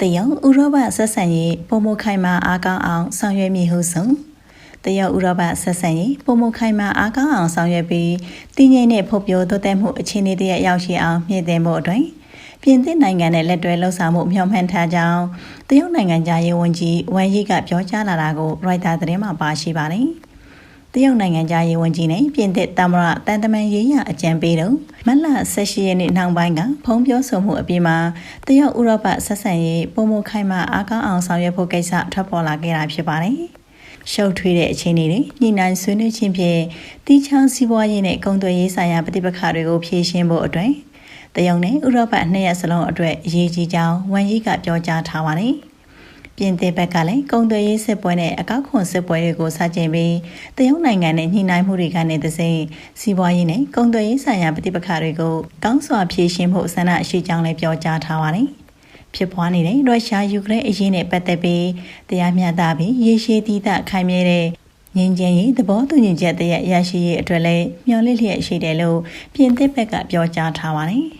တရုတ်ဥရောပဆက်ဆံရေးပုံမခိုင်မာအားကောင်းအောင်ဆောင်ရွက်မည်ဟုဆိုတရုတ်ဥရောပဆက်ဆံရေးပုံမခိုင်မာအားကောင်းအောင်ဆောင်ရွက်ပြီးတည်ငြိမ်တဲ့ဖွံ့ဖြိုးတိုးတက်မှုအခြေအနေတရရောက်ရှိအောင်မြင့်တင်ဖို့အတွက်ပြင်သစ်နိုင်ငံနဲ့လက်တွဲလှုပ်ဆောင်မှုမျှော်မှန်းထားကြောင်းတရုတ်နိုင်ငံသားရေးဝန်ကြီးဝမ်ယီကပြောကြားလာတာကိုရိုက်တာသတင်းမှာပါရှိပါတယ်။ တရုတ်နိုင်ငံသားရေးဝန်ကြီးနဲ့ပြင်သစ်တမရတန်တမန်ရေးရအကြံပေးတို့မတ်လ18ရက်နေ့နောက်ပိုင်းကဖုံးပြောဆိုမှုအပြင်မှာတရုတ်ဥရောပဆက်ဆံရေးပုံမခိုင်မာအားကောင်းအောင်ဆောင်ရွက်ဖို့ကိစ္စထွက်ပေါ်လာခဲ့တာဖြစ်ပါတယ်။ရှုပ်ထွေးတဲ့အခြေအနေတွေညှိနှိုင်းဆွေးနွေးခြင်းဖြင့်တီးချောင်းစီးပွားရေးနဲ့ကုန်သွယ်ရေးဆိုင်ရာပဋိပက္ခတွေကိုဖြေရှင်းဖို့အတွက်တရုတ်နဲ့ဥရောပနှစ်ရက်စလုံးအတွက်အရေးကြီးကြောင်းဝန်ကြီးကပြောကြားထားပါတယ်။ ပြင်သစ်ဘက်ကလည်းကုန်သွယ်ရေးစစ်ပွဲနဲ့အကောက်ခွန်စစ်ပွဲတွေကိုစတင်ပြီးတရုတ်နိုင်ငံနဲ့ညှိနှိုင်းမှုတွေကနေသစိစီးပွားရေးနဲ့ကုန်သွယ်ရေးဆိုင်ရာပဋိပက္ခတွေကိုကောင်းစွာဖြေရှင်းဖို့ဆန္ဒရှိကြောင်းလည်းပြောကြားထားပါတယ်။ဖြစ်ပွားနေတဲ့ရုရှားယူကရိန်းအရေးနဲ့ပတ်သက်ပြီးတရားမျှတပြီးရေရှည်တည်တခိုင်မြဲတဲ့ငင်းချင်းရေးသဘောတူညီချက်တရက်ရရှိရေးအတွက်လည်းမျှော်လင့်လျက်ရှိတယ်လို့ပြင်သစ်ဘက်ကပြောကြားထားပါတယ်။